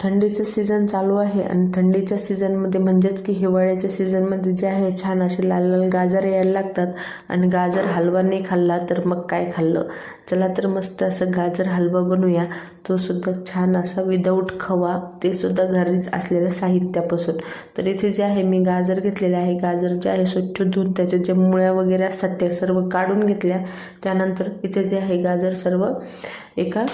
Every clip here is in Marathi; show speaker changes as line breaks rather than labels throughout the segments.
थंडीचं सीझन चालू आहे आणि थंडीच्या सीझनमध्ये म्हणजेच की हिवाळ्याच्या सीझनमध्ये जे आहे छान असे लाल लाल गाजर यायला लागतात आणि गाजर हलवा नाही खाल्ला तर मग काय खाल्लं? चला तर मस्त असं गाजर हलवा बनवूया. तो सुद्धा छान असा विदाऊट खवा ते सुद्धा घरीच असलेल्या साहित्यापासून. तर इथे जे आहे मी गाजर घेतलेले आहे. गाजर जे आहे स्वच्छ धुवून त्याच्या ज्या मुळ्या वगैरे असतात त्या सर्व काढून घेतल्या. त्यानंतर इथे जे आहे गाजर सर्व एका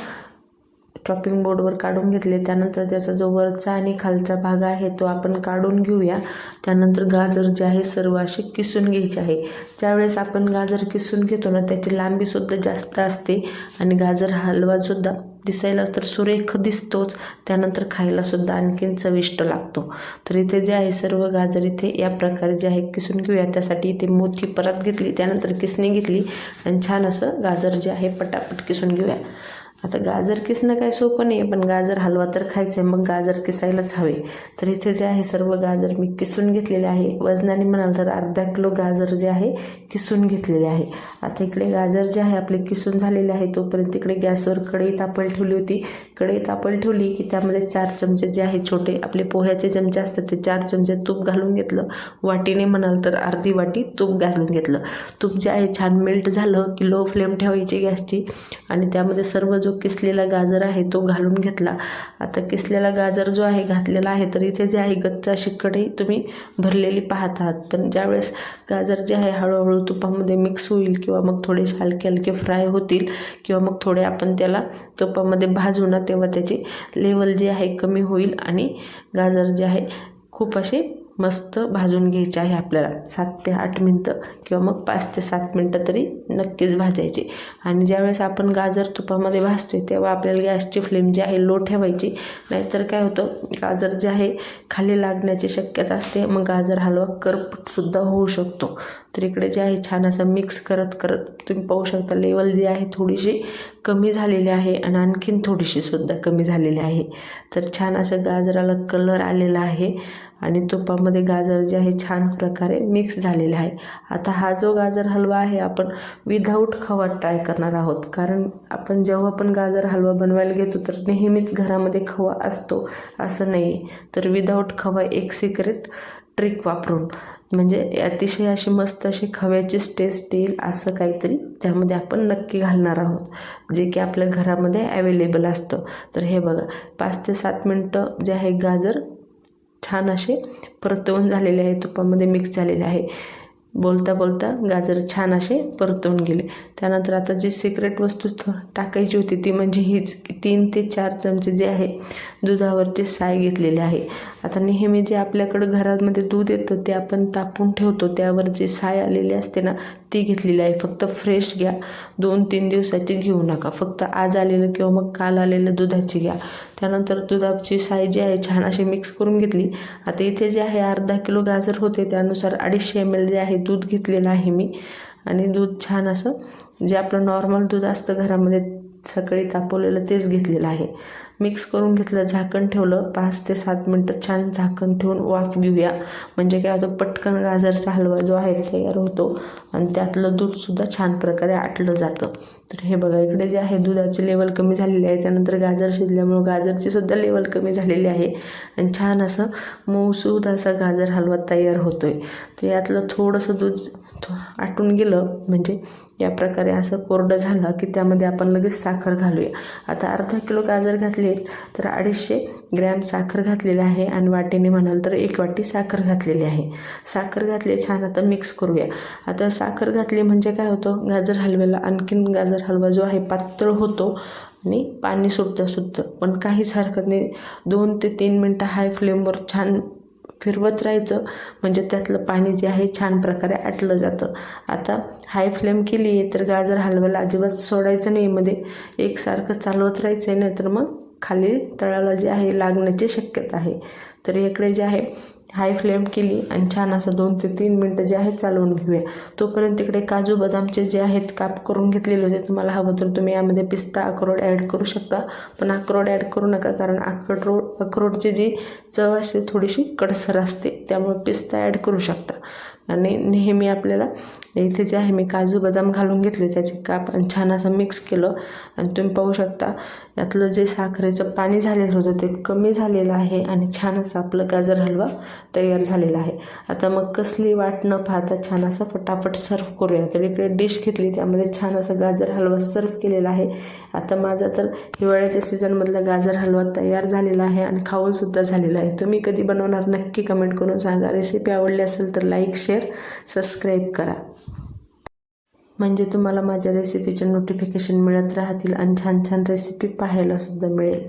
चॉपिंग बोर्डवर काढून घेतले. त्यानंतर त्याचा जो वरचा आणि खालचा भाग आहे तो आपण काढून घेऊया. त्यानंतर गाजर जे आहे सर्व असे किसून घ्यायचे आहे. ज्यावेळेस आपण गाजर किसून घेतो ना त्याची लांबीसुद्धा जास्त असते आणि गाजर हलवासुद्धा दिसायला तर सुरेख दिसतोच. त्यानंतर खायलासुद्धा आणखीन चविष्ट लागतो. तर इथे जे आहे सर्व गाजर इथे या प्रकारे जे आहे किसून घेऊया. त्यासाठी इथे मोठी परत घेतली त्यानंतर किसणी घेतली आणि छान असं गाजर जे आहे पटापट किसून घेऊया. आता गाजर किसणं काय सोपं नाही पण गाजर हलवा तर खायचं आहे मग गाजर किसायलाच हवे. तर इथे जे आहे सर्व गाजर मी किसून घेतलेले आहे. वजनाने म्हणाल तर अर्धा किलो गाजर जे आहे किसून घेतलेले आहे. आता इकडे गाजर जे आहे आपले किसून झालेले आहे तोपर्यंत इकडे गॅसवर कढई तापल ठेवली होती. कढई तापल ठेवली की त्यामध्ये चार चमचे जे आहे छोटे आपले पोह्याचे चमचे असतात ते चार चमचे तूप घालून घेतलं. वाटीने म्हणाल तर अर्धी वाटी तूप घालून घेतलं. तूप जे आहे छान मेल्ट झालं की लो फ्लेम ठेवायची गॅसची. आणि त्यामध्ये सर्व जो किसलेला गाजर आहे तो घालून घेतला. आता किसलेला गाजर जो आहे घातलेला आहे तर इथे जे आहे गच्चा शिकडे तुम्ही भरलेली पाहत आहात. पण ज्यावेळेस गाजर जे आहे हळूहळू तुपामध्ये मिक्स होईल किंवा मग थोडेसे हलके हलके फ्राय होतील किंवा मग थोडे आपण त्याला तुपामध्ये भाजू ना तेव्हा त्याची लेवल जे आहे कमी होईल आणि गाजर जे आहे खूप असे मस्त भाजून घ्यायचे आहे आपल्याला. सात ते आठ मिनटं किंवा मग पाच ते सात मिनटं तरी नक्कीच भाजायचे. आणि ज्यावेळेस आपण गाजर तुपामध्ये भाजतो आहे तेव्हा आपल्याला गॅसची फ्लेम जी आहे लो ठेवायची. नाहीतर काय होतं गाजर जे आहे खाली लागण्याची शक्यता असते. मग गाजर हलवा करपटसुद्धा होऊ शकतो. तर इकडे जे आहे छान असं मिक्स करत करत तुम्ही पाहू शकता लेवल जी आहे थोडीशी कमी झालेली आहे आणि आणखीन थोडीशी सुद्धा कमी झालेली आहे. तर छान असं गाजराला कलर आलेला आहे. आणि तुपामध्ये गाजर जे आहे छान प्रकारे मिक्स झालेले आहे. आता हा जो गाजर हलवा आहे आपण विदाऊट खवा ट्राय करणार आहोत. कारण आपण जेव्हा पण गाजर हलवा बनवायला घेतो तर नेहमीच घरामध्ये खवा असतो असं नाही. तर विदाऊट खवा एक सिक्रेट ट्रिक वापरून. म्हणजे अतिशय अशी मस्त अशी खव्याचीच टेस्ट येईल असं काहीतरी त्यामध्ये आपण नक्की घालणार आहोत. जे की आपल्या घरामध्ये अवेलेबल असतं. तर हे बघा पाच ते सात मिनटं जे आहे गाजर छान असे परतवून झालेले आहे तुपामध्ये मिक्स झालेले आहे. बोलता बोलता गाजर छान असे परतवून गेले. त्यानंतर आता जी सिक्रेट वस्तू टाकायची होती ती म्हणजे हीच तीन ते चार चमचे जे आहे दुधावरचे साय घेतलेले आहे. आता नेहमी जे आपल्याकडं घरामध्ये दूध येतं ते आपण तापून ठेवतो. त्यावर जे साय आलेली असते ना ती घेतलेली आहे. फक्त फ्रेश घ्या. दोन तीन दिवसाची घेऊ नका. फक्त आज आलेलं किंवा मग काल आलेलं दुधाची घ्या. त्यानंतर दुधाची साय जी आहे छान अशी मिक्स करून घेतली. आता इथे जे आहे अर्धा किलो गाजर होते. त्यानुसार अडीचशे एम एल जे आहे दूध घेतलेलं आहे मी. आणि दूध छान असं जे आपलं नॉर्मल दूध असतं घरामध्ये सकाळी तापवलेलं तेच घेतलेलं आहे. मिक्स करून घेतलं झाकण ठेवलं. पाच ते सात मिनटं छान झाकण ठेवून वाफ घेऊया. म्हणजे काय होतं पटकन गाजरचा हलवा जो आहे तयार होतो आणि त्यातलं दूधसुद्धा छान प्रकारे आटलं जातं. तर हे बघा इकडे जे आहे दुधाची लेवल कमी झालेली आहे. त्यानंतर गाजर शिजल्यामुळं गाजरची सुद्धा लेवल कमी झालेली आहे. आणि छान असं मऊसूद असा गाजर हलवा तयार होतो आहे तर यातलं थोडंसं दूध आटून गेलं म्हणजे या प्रकारे असं कोरडं झालं की त्यामध्ये आपण लगेच साखर घालूया. आता अर्धा किलो गाजर घातले तर अडीचशे ग्रॅम साखर घातलेली आहे आणि वाटीने म्हणाल तर एक वाटी साखर घातलेली आहे. साखर घातली छान आता मिक्स करूया. आता साखर घातली म्हणजे काय होतं? गाजर हलव्याला आणखीन गाजर हलवा जो आहे पातळ होतो आणि पाणी सुटतं सुटतं. पण काहीच हरकत नाही. दोन ते तीन मिनटं हाय फ्लेमवर छान फिरवत राहायचं. म्हणजे त्यातलं पाणी जे आहे छान प्रकारे आटलं जातं. आता हाय फ्लेम केली आहे तर गाजर हलवायला अजिबात सोडायचं नाही. मध्ये एकसारखं चालवत राहायचं आहे नाही तर मग खाली तळाला जे आहे लागण्याची शक्यता आहे. तर इकडे जे आहे हाय फ्लेम केली आणि छान असं दोन ते तीन मिनटं जे आहेत चालवून घेऊया. तोपर्यंत इकडे काजू बदामचे जे आहेत काप करून घेतलेले होते. तुम्हाला हवं तर तुम्ही यामध्ये पिस्ता अक्रोड ॲड करू शकता. पण अक्रोड ॲड करू नका कारण अक्रोड अक्रोडची जी चव असते थोडीशी कडसर असते. त्यामुळे पिस्ता ॲड करू शकता. आणि नेहमी आपल्याला इथे जे आहे मी काजू बदाम घालून घेतले त्याचे काप आणि छान असं मिक्स केलं. आणि तुम्ही पाहू शकता यातलं जे साखरेचं पाणी झालेलं होतं ते कमी झालेलं आहे आणि छान असं आपलं गाजर हलवा तयार झालेला आहे. आता मग कसली वाट न पाहता छान असं फटाफट सर्व करूया. तर इकडे डिश घेतली त्यामध्ये छान असं गाजर हलवा सर्व केलेला आहे. आता माझा तर हिवाळ्याच्या सीझनमधला गाजर हलवा तयार झालेला आहे आणि खाऊनसुद्धा झालेला आहे. तुम्ही कधी बनवणार नक्की कमेंट करून सांगा. रेसिपी आवडली असेल तर लाईक शेअर सबस्क्राईब करा. म्हणजे तुम्हाला माझ्या रेसिपीचे नोटिफिकेशन मिळत राहतील आणि छान छान रेसिपी पाहायलासुद्धा मिळेल.